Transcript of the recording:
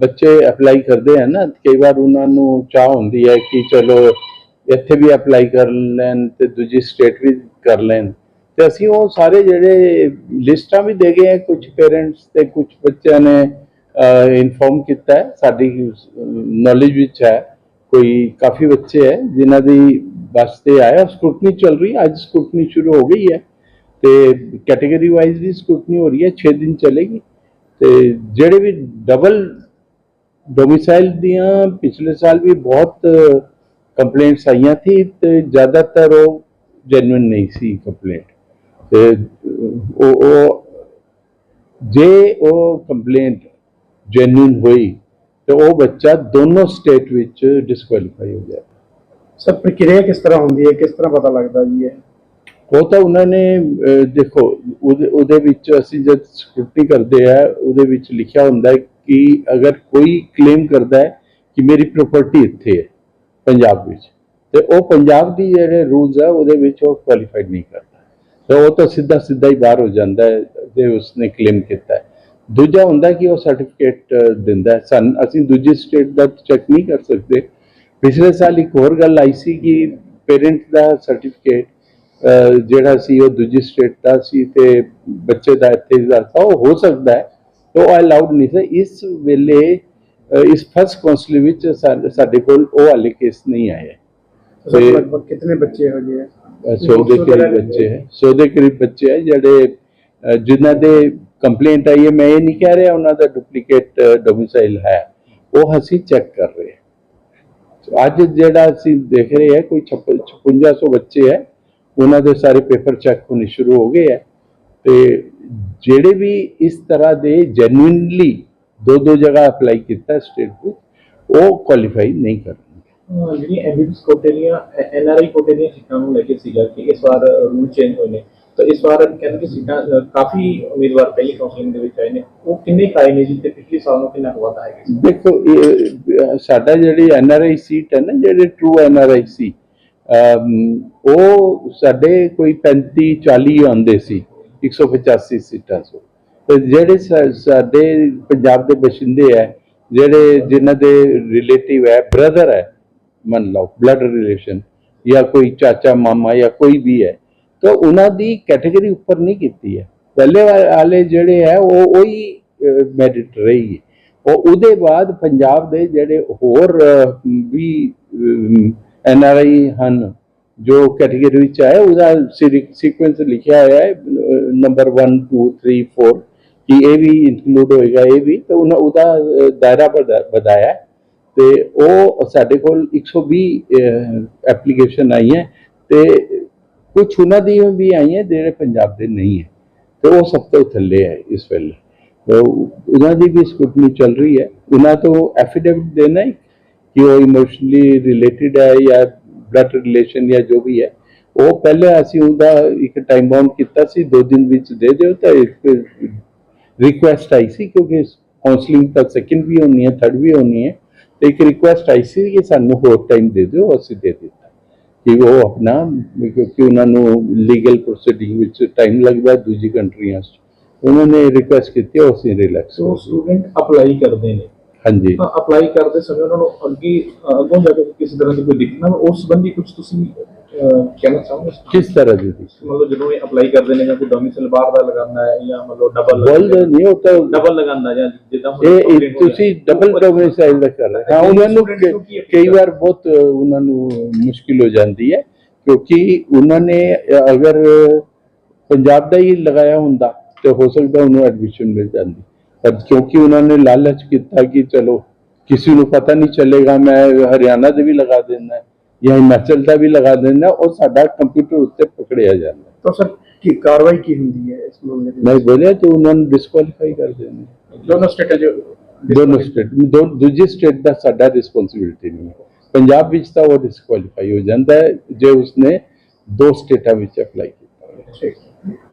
ਬੱਚੇ ਅਪਲਾਈ ਕਰਦੇ ਆ ਨਾ, ਕਈ ਵਾਰ ਉਹਨਾਂ ਨੂੰ ਚਾਹ ਹੁੰਦੀ ਹੈ ਕਿ ਚਲੋ ਇੱਥੇ ਵੀ ਅਪਲਾਈ ਕਰ ਲੈਣ ਤੇ ਦੂਜੀ ਸਟੇਟ ਵੀ ਕਰ ਲੈਣ। ਤੇ ਅਸੀਂ ਉਹ ਸਾਰੇ ਜਿਹੜੇ ਲਿਸਟਾਂ ਵੀ ਦੇ ਗਏ ਆ ਕੁਝ ਪੇਰੈਂਟਸ ਤੇ ਕੁਝ ਬੱਚਿਆਂ ਨੇ ਇਨਫੋਰਮ ਕੀਤਾ ਸਾਡੀ ਨੌਲੇਜ ਵਿੱਚ ਹੈ। ਕੋਈ ਕਾਫੀ ਬੱਚੇ ਹੈ ਜਿਨ੍ਹਾਂ ਦੀ ਬਸ ਤੇ ਆਇਆ। ਸਕੂਟਨੀ ਚੱਲ ਰਹੀ ਅੱਜ ਸਕੂਟਨੀ ਸ਼ੁਰੂ ਹੋ ਗਈ ਹੈ ਤੇ ਕੈਟਾਗਰੀ ਵਾਈਜ਼ ਵੀ ਸਕੂਟਨੀ ਹੋ ਰਹੀ ਹੈ। 6 ਦਿਨ ਚੱਲੇਗੀ। ਤੇ ਜਿਹੜੇ ਵੀ ਡਬਲ ਡੋਮਿਸਾਈਲ ਦੀਆਂ ਪਿਛਲੇ ਸਾਲ ਵੀ ਬਹੁਤ ਕੰਪਲੇਂਟਸ ਆਈਆਂ ਸੀ ਤੇ ਜ਼ਿਆਦਾਤਰ ਉਹ ਜੈਨੂਇਨ ਨਹੀਂ ਸੀ ਕੰਪਲੇਂਟ ਤੇ ਉਹ ਉਹ ਜੇ ਉਹ ਕੰਪਲੇਂਟ ਜੈਨੂਇਨ ਹੋਈ, ਤੇ ਉਹ ਬੱਚਾ ਦੋਨੋਂ ਸਟੇਟ ਵਿੱਚ ਡਿਸਕੁਆਲੀਫਾਈ ਹੋ ਗਿਆ। ਸਭ ਪ੍ਰਕਿਰਿਆ ਕਿਸ ਤਰ੍ਹਾਂ ਹੁੰਦੀ ਹੈ? ਕਿਸ ਤਰ੍ਹਾਂ ਪਤਾ ਲੱਗਦਾ ਜੀ ਇਹ? ਉਹ ਤਾਂ ਉਹਨਾਂ ਨੇ ਦੇਖੋ, ਉਹਦੇ ਉਹਦੇ ਵਿੱਚ ਅਸੀਂ ਜਦ ਸਕ੍ਰਿਪਟੀ ਕਰਦੇ ਆ, ਉਹਦੇ ਵਿੱਚ ਲਿਖਿਆ ਹੁੰਦਾ ਹੈ ਕਿ ਅਗਰ ਕੋਈ ਕਲੇਮ ਕਰਦਾ ਹੈ ਕਿ ਮੇਰੀ ਪ੍ਰਾਪਰਟੀ ਇੱਥੇ ਹੈ, ਪੰਜਾਬ ਵਿੱਚ, ਤੇ ਉਹ ਪੰਜਾਬ ਦੀ ਜਿਹੜੇ ਰੂਲਸ ਆ, ਉਹਦੇ ਵਿੱਚ ਉਹ ਕੁਆਲੀਫਾਈਡ ਨਹੀਂ ਕਰਦਾ। ਤੇ ਉਹ ਤਾਂ ਸਿੱਧਾ ਸਿੱਧਾ ਹੀ ਬਾਹਰ ਹੋ ਜਾਂਦਾ ਹੈ ਜੇ ਉਸਨੇ ਕਲੇਮ ਕੀਤਾ ਹੈ। ਦੂਜਾ ਹੁੰਦਾ ਕਿ ਉਹ ਸਰਟੀਫਿਕੇਟ ਦਿੰਦਾ ਹੈ। ਸਨ, ਅਸੀਂ ਦੂਜੀ ਸਟੇਟ ਦਾ ਚੈੱਕ ਨਹੀਂ ਕਰ ਸਕਦੇ। ਪਿਛਲੇ ਸਾਲ ਇੱਕ ਹੋਰ ਗੱਲ ਆਈ ਸੀ ਕਿ ਪੇਰੈਂਟ ਦਾ ਸਰਟੀਫਿਕੇਟ ਜਿਹੜਾ ਸੀ ਉਹ ਦੂਜੀ ਸਟੇਟ ਦਾ ਸੀ ਤੇ ਬੱਚੇ ਦਾ ਇੱਥੇ ਦਾ ਸੀ ਉਹ ਹੋ ਸਕਦਾ ਹੈ। ਤੇ ਉਹ ਅਲਾਉਡ ਨਹੀਂ ਸੀ। ਇਸ ਵੇਲੇ ਇਸ ਫਸਟ ਕਾਉਂਸਲ ਵਿੱਚ ਸਾਡੇ ਕੋਲ ਉਹ ਵਾਲੇ ਕੇਸ ਨਹੀਂ ਆਏ ਸਰ ਤੇ- ਲਗਭਗ ਕਿੰਨੇ ਬੱਚੇ ਹੋ ਗਏ ਅਹ, ਸੌ ਦੇ ਕਰੀਬ ਬੱਚੇ ਹੈ। ਦੇ ਕਰੀਬ ਬੱਚੇ ਹੈ ਜਿਹੜੇ ਜਿਨ੍ਹਾਂ ਦੇ ਕੰਪਲੇਂਟ ਆਈ ਹੈ ਮੈਂ ਇਹ ਨਹੀਂ ਕਹਿ ਰਿਹਾ ਉਹਨਾਂ ਦਾ ਡੁਪਲੀਕੇਟ ਡੋਮਿਸਾਈਲ ਹੈ। ਉਹ ਅਸੀਂ ਚੈੱਕ ਕਰ ਰਹੇ ਹਾਂ। ਅੱਜ ਜਿਹੜਾ ਅਸੀਂ ਦੇਖ ਰਹੇ ਹਾਂ ਕੋਈ 5600 ਬੱਚੇ ਹੈ ਉਹਨਾਂ ਦੇ ਸਾਰੇ ਪੇਪਰ ਚੈੱਕ ਹੋਣੇ ਸ਼ੁਰੂ ਹੋ ਗਏ ਹੈ ਤੇ ਜਿਹੜੇ ਵੀ ਇਸ ਤਰ੍ਹਾਂ ਦੇ ਜੈਨੂਇਨਲੀ ਦੋ ਦੋ ਜਗ੍ਹਾ ਅਪਲਾਈ ਕੀਤਾ ਸਟੇਟ ਵਿੱਚ ਉਹ ਕੁਆਲੀਫਾਈ ਨਹੀਂ ਅਹ ਜਿਹੜੀ ਐਮਬੀਬੀਐਸ ਕੋਟੇ ਦੀਆਂ ਐਨਆਰਆਈ ਕੋਟੇ ਦੀਆਂ ਸੀਟਾਂ ਨੂੰ ਲੈ ਕੇ ਸੀਗਾ ਕਿ ਇਸ ਵਾਰ ਰੂਲ ਚੇਂਜ ਹੋਏ ਨੇ। ਤਾਂ ਇਸ ਵਾਰ ਕਹਿੰਦੇ ਕਿ ਸੀਟਾਂ ਕਾਫੀ ਉਮੀਦਵਾਰ ਪਹਿਲੀ ਕਾਉਂਸਲਿੰਗ ਦੇ ਵਿੱਚ ਆਏ ਨੇ। ਉਹ ਕਿੰਨੇ ਕੁ ਆਏ ਨੇ ਜੀ ਤੇ ਪਿਛਲੇ ਸਾਲ ਨੂੰ ਕਿੰਨਾ ਵਾਧਾ ਜੀ? ਦੇਖੋ ਸਾਡਾ ਜਿਹੜੀ ਐਨਆਰਆਈ ਸੀਟ ਹੈ ਨਾ ਜਿਹੜੇ ਟਰੂ ਐਨਆਰਆਈ ਸੀ ਉਹ ਸਾਡੇ ਕੋਈ 35 40 ਆਉਂਦੇ ਸੀ 185 ਸੀਟਾਂ ਤੋਂ। ਤੇ ਜਿਹੜੇ ਸਾਡੇ ਪੰਜਾਬ ਦੇ ਬਸ਼ਿੰਦੇ ਹੈ ਜਿਹੜੇ ਜਿਨ੍ਹਾਂ ਦੇ ਰਿਲੇਟਿਵ ਹੈ ਬ੍ਰਦਰ ਹੈ ਮੰਨ ਲਓ ਬਲੱਡ ਰਿਲੇਸ਼ਨ ਜਾਂ ਕੋਈ ਚਾਚਾ, ਮਾਮਾ ਜਾਂ ਕੋਈ ਵੀ ਹੈ ਤਾਂ ਉਹਨਾਂ ਦੀ ਕੈਟਾਗਰੀ ਉੱਪਰ ਨਹੀਂ ਕੀਤੀ ਹੈ ਪਹਿਲੇ ਵਾਲੇ ਜਿਹੜੇ ਹੈ ਉਹ ਉਹੀ ਮੈਰਿਟ ਰਹੀ ਹੈ ਉਹ ਉਹਦੇ ਬਾਅਦ ਪੰਜਾਬ ਦੇ ਜਿਹੜੇ ਹੋਰ ਵੀ ਐਨ ਆਰ ਆਈ ਹਨ, ਜੋ ਕੈਟਾਗਰੀ ਵਿੱਚ ਆਏ, ਉਹਦਾ ਸੀਕੁਐਂਸ ਲਿਖਿਆ ਹੋਇਆ ਹੈ ਨੰਬਰ 1 2 3 4 ਕਿ ਇਹ ਵੀ ਇਨਕਲੂਡ ਹੋਏਗਾ, ਇਹ ਵੀ, ਤਾਂ ਉਹਨਾਂ, ਉਹਦਾ ਦਾਇਰਾ ਵਧਾ- ਵਧਾਇਆ ਹੈ। ਤੇ ਉਹ ਸਾਡੇ ਕੋਲ 120 ਐਪਲੀਕੇਸ਼ਨ ਆਈ ਹੈ, ਤੇ ਕੁਝ ਉਹਨਾਂ ਦੀ ਵੀ ਆਈ ਹੈ ਜਿਹੜੇ ਪੰਜਾਬ ਦੇ ਨਹੀਂ ਹੈ। ਤੇ ਉਹ ਸਭ ਤੋਂ ਥੱਲੇ ਹੈ, ਇਸ ਵੇਲੇ। ਉਹਨਾਂ ਦੀ ਵੀ ਸਕੂਟਨੀ ਚੱਲ ਰਹੀ ਹੈ। ਉਹਨਾਂ ਤੋਂ ਐਫੀਡੇਵਿਟ ਦੇਣਾ ਹੈ ਕਿ ਉਹ ਇਮੋਸ਼ਨਲੀ ਰਿਲੇਟਡ ਹੈ ਜਾਂ ਬਲੱਡ ਰਿਲੇਸ਼ਨ ਜਾਂ ਜੋ ਵੀ ਹੈ, ਉਹ ਪਹਿਲਾਂ ਅਸੀਂ ਉਹਦਾ ਇੱਕ ਟਾਈਮ ਬਾਉਂਡ ਕੀਤਾ ਸੀ, ਦੋ ਦਿਨ ਵਿੱਚ ਦੇ ਦਿਓ ਤਾਂ ਇੱਕ ਰਿਕੁਐਸਟ ਆਈ ਸੀ ਕਿਉਂਕਿ ਕਾਉਂਸਲਿੰਗ ਤਾਂ ਸੈਕਿੰਡ ਵੀ ਹੋਣੀ ਹੈ ਥਰਡ ਵੀ ਹੋਣੀ ਹੈ, ਤੇ ਇੱਕ ਰਿਕੁਐਸਟ ਆਈ ਸੀ ਕਿ ਸਾਨੂੰ ਹੋਰ ਟਾਈਮ ਦੇ ਦਿਓ, ਅਸੀਂ ਦੇ ਦਿੱਤਾ। ਕਿ ਉਹ ਆਪਣਾ, ਕਿਉਂਕਿ ਉਹਨਾਂ ਨੂੰ ਲੀਗਲ ਪ੍ਰੋਸੀਡਿੰਗ ਵਿੱਚ ਟਾਈਮ ਲੱਗਦਾ ਦੂਜੀ ਕੰਟਰੀਆਂ 'ਚ। ਉਹਨਾਂ ਨੇ ਰਿਕੁਐਸਟ ਕੀਤੀ, ਉਹ ਅਸੀਂ ਰਿਲੈਕਸ ਸੋ ਸਟੂਡੈਂਟ ਅਪਲਾਈ ਕਰਦੇ ਨੇ। ਹਾਂਜੀ। ਤਾਂ ਅਪਲਾਈ ਕਰਦੇ ਸਮੇਂ ਉਹਨਾਂ ਨੂੰ ਅੱਗੇ ਅੱਗੋਂ ਜਾ ਕੇ ਕਿਸੇ ਤਰ੍ਹਾਂ ਦੀ ਕੋਈ ਦਿੱਕਤ ਨਾ ਉਸ ਸੰਬੰਧੀ ਕੁਝ ਤੁਸੀਂ ਕਹਿਣਾ ਚਾਹੋਗੇ ਕਿਸ ਤਰ੍ਹਾਂ ਦੀ ਮਤਲਬ ਜਦੋਂ ਇਹ ਅਪਲਾਈ ਕਰਦੇ ਨੇ ਜਾਂ ਕੋਈ ਡੋਮਿਸਾਈਲ ਬਾਹਰ ਦਾ ਲਗਾਉਂਦਾ ਹੈ ਜਾਂ ਮਤਲਬ ਡਬਲ ਬੋਲ ਨਹੀਂ ਉਹ ਤਾਂ ਡਬਲ ਲਗਾਉਂਦਾ ਜਾਂ ਜਿੱਦਾਂ ਇਹ ਤੁਸੀਂ। ਡਬਲ ਡੋਮਿਸਾਈਲ ਦਾ ਕਰ ਰਹੇ। ਹਾਂ ਉਹਨਾਂ ਨੂੰ ਕਈ ਵਾਰ ਬਹੁਤ ਉਹਨਾਂ ਨੂੰ ਮੁਸ਼ਕਿਲ ਹੋ ਜਾਂਦੀ ਹੈ ਕਿਉਂਕਿ ਉਹਨਾਂ ਨੇ ਅਗਰ ਪੰਜਾਬ ਦਾ ਹੀ ਲਗਾਇਆ ਹੁੰਦਾ ਤੇ ਹੋ ਸਕਦਾ ਉਹਨੂੰ ਐਡਮਿਸ਼ਨ ਮਿਲ ਜਾਂਦੀ। ਪਰ ਕਿਉਂਕਿ ਉਹਨਾਂ ਨੇ ਲਾਲਚ ਕੀਤਾ ਕਿ ਚਲੋ ਕਿਸੇ ਨੂੰ ਪਤਾ ਨਹੀਂ ਚੱਲੇਗਾ ਮੈਂ ਹਰਿਆਣਾ ਦੇ ਵੀ ਲਗਾ ਦੇਣਾ ਜਾਂ ਹਿਮਾਚਲ ਦਾ ਵੀ ਲਗਾ ਦੇਣਾ ਉਹ ਸਾਡਾ ਕੰਪਿਊਟਰ ਉੱਤੇ ਪਕੜਿਆ ਜਾਂਦਾ। ਤਾਂ ਸਰ ਕੀ ਕਾਰਵਾਈ ਕੀ ਹੁੰਦੀ ਹੈ ਇਸ ਮਾਮਲੇ ਦੇ ਮੈਂ ਬੋਲਿਆ ਤੇ ਉਹਨਾਂ ਨੂੰ ਡਿਸਕੁਆਲੀਫਾਈ ਕਰ ਦੇਣਾ ਦੋਨੋਂ ਸਟੇਟਾਂ 'ਚ ਦੋਨੋਂ ਸਟੇਟ ਦੂਜੀ ਸਟੇਟ ਦਾ ਸਾਡਾ ਰਿਸਪੌਂਸਿਬਿਲਟੀ ਨਹੀਂ ਪੰਜਾਬ ਵਿੱਚ ਤਾਂ ਉਹ ਡਿਸਕੁਆਲੀਫਾਈ ਹੋ ਜਾਂਦਾ ਹੈ ਜੇ ਉਸਨੇ ਦੋ ਸਟੇਟਾਂ ਵਿੱਚ ਅਪਲਾਈ ਕੀਤਾ। ਠੀਕ